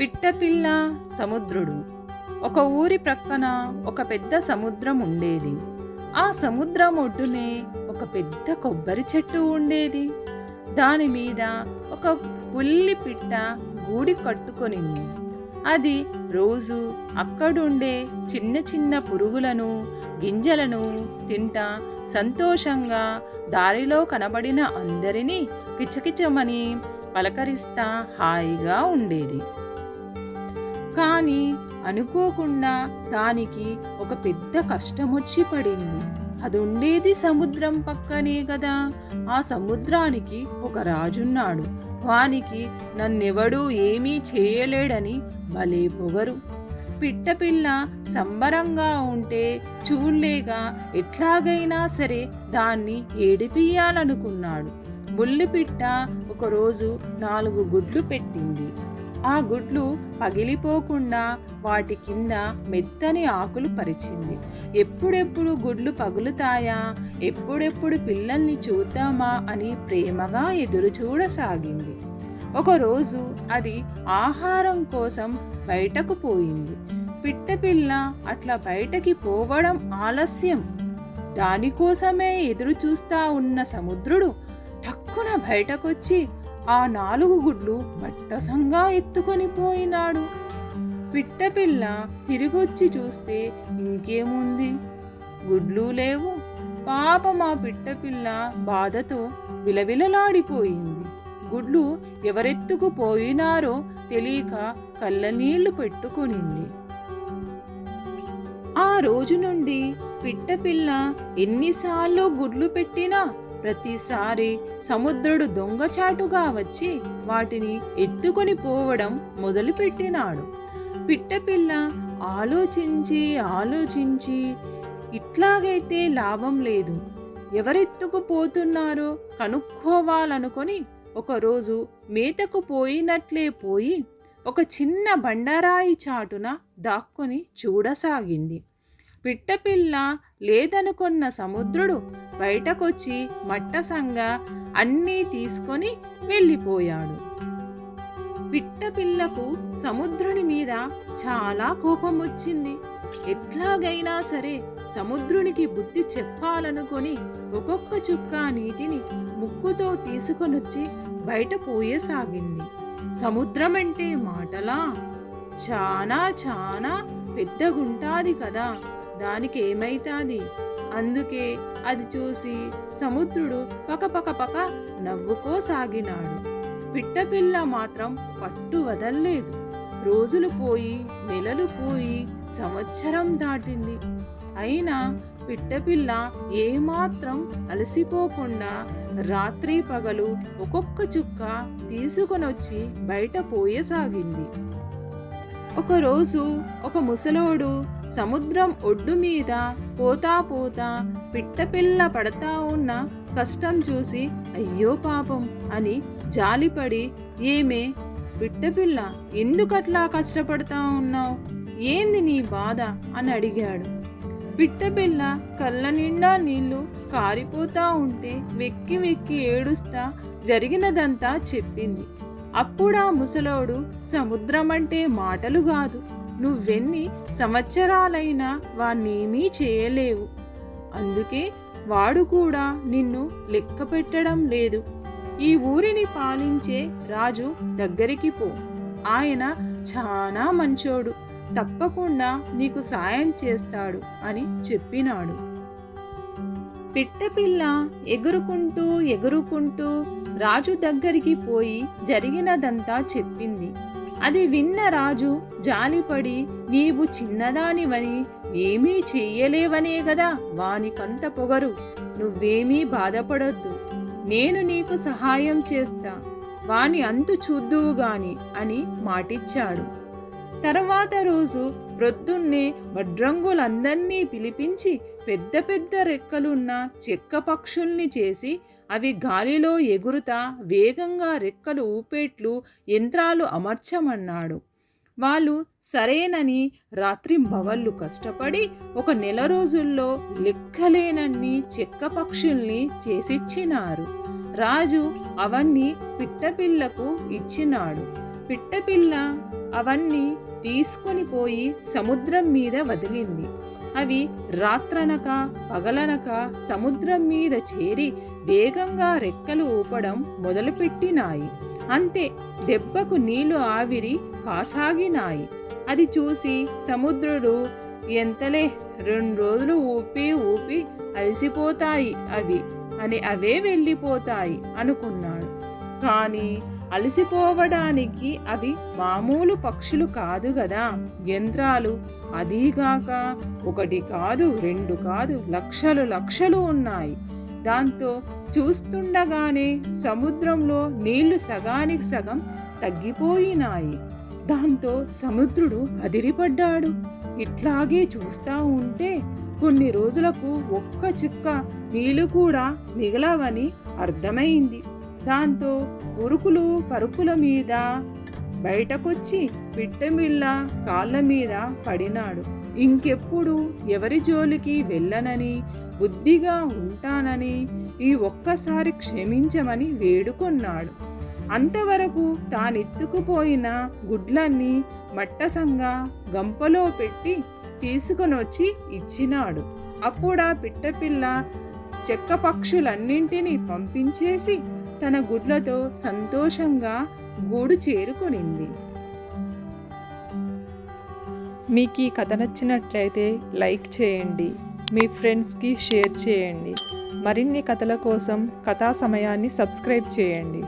పిట్టపిల్ల సముద్రుడు. ఒక ఊరి ప్రక్కన ఒక పెద్ద సముద్రం ఉండేది. ఆ సముద్రం ఒడ్డునే ఒక పెద్ద కొబ్బరి చెట్టు ఉండేది. దాని మీద ఒక పుల్లి పిట్ట గూడి కట్టుకొనింది. అది రోజు అక్కడుండే చిన్న చిన్న పురుగులను గింజలను తింటా సంతోషంగా దారిలో కనబడిన అందరినీ కిచకిచమని పలకరిస్తా హాయిగా ఉండేది. కానీ అనుకోకుండా దానికి ఒక పెద్ద కష్టమొచ్చి పడింది. అది ఉండేది సముద్రం పక్కనే కదా ఆ సముద్రానికి ఒక రాజున్నాడు. వానికి నన్నెవడూ ఏమీ చేయలేడని భలే పొగరు. పిట్టపిల్ల సంబరంగా ఉంటే చూడలేగా ఎట్లాగైనా సరే దాన్ని ఏడిపియాలనుకున్నాడు బుల్లిపిట్ట ఒకరోజు నాలుగు గుడ్లు పెట్టింది. ఆ గుడ్లు పగిలిపోకుండా వాటి కింద మెత్తని ఆకులు పరిచింది. ఎప్పుడెప్పుడు గుడ్లు పగులుతాయా? ఎప్పుడెప్పుడు పిల్లల్ని చూద్దామా అని ప్రేమగా ఎదురు చూడసాగింది. ఒకరోజు అది ఆహారం కోసం బయటకు పోయింది. పిట్టపిల్ల అట్లా బయటకి పోవడం ఆలస్యం. దానికోసమే ఎదురు చూస్తా ఉన్న సముద్రుడు టక్కున బయటకొచ్చి ఆ నాలుగు గుడ్లు బట్టసంగా ఎత్తుకొని పోయినాడు. పిట్టపిల్ల తిరిగొచ్చి చూస్తే ఇంకేముంది? గుడ్లు లేవు. పాప మా పిట్టపిల్ల బాధతో విలవిలలాడిపోయింది. గుడ్లు ఎవరెత్తుకు పోయినారో తెలియక కళ్ళనీళ్ళు పెట్టుకునింది. ఆ రోజు నుండి పిట్టపిల్ల ఎన్నిసార్లు గుడ్లు పెట్టినా ప్రతిసారి సముద్రుడు దొంగచాటుగా వచ్చి వాటిని ఎత్తుకొని పోవడం మొదలుపెట్టినాడు. పిట్టపిల్ల ఆలోచించి ఆలోచించి ఇట్లాగైతే లాభం లేదు. ఎవరెత్తుకు పోతున్నారో కనుక్కోవాలనుకొని ఒకరోజు మేతకు పోయినట్లే పోయి ఒక చిన్న బండరాయి చాటున దాక్కుని చూడసాగింది. పిట్టపిల్ల లేదనుకున్న సముద్రుడు బయటకొచ్చి మట్టసంగా అన్నీ తీసుకొని వెళ్ళిపోయాడు. పిట్టపిల్లకు సముద్రుని మీద చాలా కోపం వచ్చింది ఎట్లాగైనా సరే సముద్రునికి బుద్ధి చెప్పాలనుకొని ఒక్కొక్క చుక్క నీటిని ముక్కుతో తీసుకొనొచ్చి బయట పోయసాగింది. సముద్రం అంటే మాటలా చాలా చాలా పెద్దగుంటాది కదా. దానికి ఏమైతాది? అందుకే అది చూసి సముద్రుడు పక పక నవ్వుకోసాగినాడు. పిట్టపిల్ల మాత్రం పట్టు వదల్లేదు. రోజులు పోయి నెలలు పోయి సంవత్సరం దాటింది. అయినా పిట్టపిల్ల ఏమాత్రం అలసిపోకుండా రాత్రి పగలు ఒక్కొక్క చుక్క తీసుకొనొచ్చి బయట పోయసాగింది. ఒకరోజు ఒక ముసలోడు సముద్రం ఒడ్డు మీద పోతా పోతా పిట్టపిల్ల పడతా ఉన్న కష్టం చూసి అయ్యో పాపం అని జాలిపడి ఏమే పిట్టపిల్ల ఎందుకట్లా కష్టపడతా ఉన్నావు? ఏంది నీ బాధ? అని అడిగాడు. పిట్టపిల్ల కళ్ళ నిండా నీళ్ళు కారిపోతా ఉంటే వెక్కి వెక్కి ఏడుస్తా జరిగినదంతా చెప్పింది. అప్పుడా ముసలోడు సముద్రమంటే మాటలు కాదు. నువ్వెన్ని సంవత్సరాలైనా వాణ్ణేమీ చేయలేవు. అందుకే వాడు కూడా నిన్ను లెక్క పెట్టడం లేదు. ఈ ఊరిని పాలించే రాజు దగ్గరికి పో. ఆయన చాలా మంచోడు. తప్పకుండా నీకు సాయం చేస్తాడు అని చెప్పినాడు. పిట్టపిల్ల ఎగురుకుంటూ ఎగురుకుంటూ రాజు దగ్గరికి పోయి జరిగినదంతా చెప్పింది. అది విన్న రాజు జాలిపడి నీవు చిన్నదానివని ఏమీ చెయ్యలేవనే గదా వానికంత పొగరు. నువ్వేమీ బాధపడొద్దు. నేను నీకు సహాయం చేస్తా. వాని అంతు చూద్దువు గాని అని మాటిచ్చాడు. తర్వాత రోజు ప్రొద్దున్నే వడ్రంగులందర్నీ పిలిపించి పెద్ద పెద్ద రెక్కలున్న చెక్క పక్షుల్ని చేసి అవి గాలిలో ఎగురుతా వేగంగా రెక్కలు ఊపేట్లు యంత్రాలు అమర్చమన్నాడు. వాళ్ళు సరేనని రాత్రింబవళ్ళు కష్టపడి ఒక నెల రోజుల్లో లెక్కలేనన్ని చెక్క పక్షుల్ని చేసిచ్చినారు. రాజు అవన్నీ పిట్టపిల్లకు ఇచ్చినాడు. పిట్టపిల్ల అవన్నీ తీసుకొని పోయి సముద్రం మీద వదిలింది. అవి రాత్రనక పగలనక సముద్రం మీద చేరి వేగంగా రెక్కలు ఊపడం మొదలుపెట్టినాయి. అంతే దెబ్బకు నీళ్ళు ఆవిరి కాసాగినాయి. అది చూసి సముద్రుడు ఎంతలే రెండు రోజులు ఊపి ఊపి అలసిపోతాయి అవి అని అవే వెళ్ళిపోతాయి అనుకున్నాడు. కానీ అలసిపోవడానికి అవి మామూలు పక్షులు కాదు గదా. యంత్రాలు అదీగాక ఒకటి కాదు రెండు కాదు లక్షలు లక్షలు ఉన్నాయి. దాంతో చూస్తుండగానే సముద్రంలో నీళ్ళు సగానికి సగం తగ్గిపోయినాయి. దాంతో సముద్రుడు అదిరిపడ్డాడు. ఇట్లాగే చూస్తా ఉంటే కొన్ని రోజులకు ఒక్క చుక్క నీళ్ళు కూడా మిగలవని అర్థమైంది. దాంతో ఉరుకులు పరుకుల మీద బయటకొచ్చి పిట్టమిళ్ళ కాళ్ళ మీద పడినాడు. ఇంకెప్పుడు ఎవరి జోలికి వెళ్ళనని బుద్ధిగా ఉంటానని ఈ ఒక్కసారి క్షమించమని వేడుకొన్నాడు. అంతవరకు తానెత్తుకుపోయిన గుడ్లన్నీ మట్టసంగా గంపలో పెట్టి తీసుకొనొచ్చి ఇచ్చినాడు. అప్పుడా పిట్టపిల్ల చెక్క పక్షులన్నింటినీ పంపించేసి తన గుడ్లతో సంతోషంగా గూడు చేరుకొనింది. మీకు ఈ కథ నచ్చినట్లయితే లైక్ చేయండి మీ ఫ్రెండ్స్కి షేర్ చేయండి మరిన్ని కథల కోసం కథా సమయాన్ని సబ్స్క్రైబ్ చేయండి.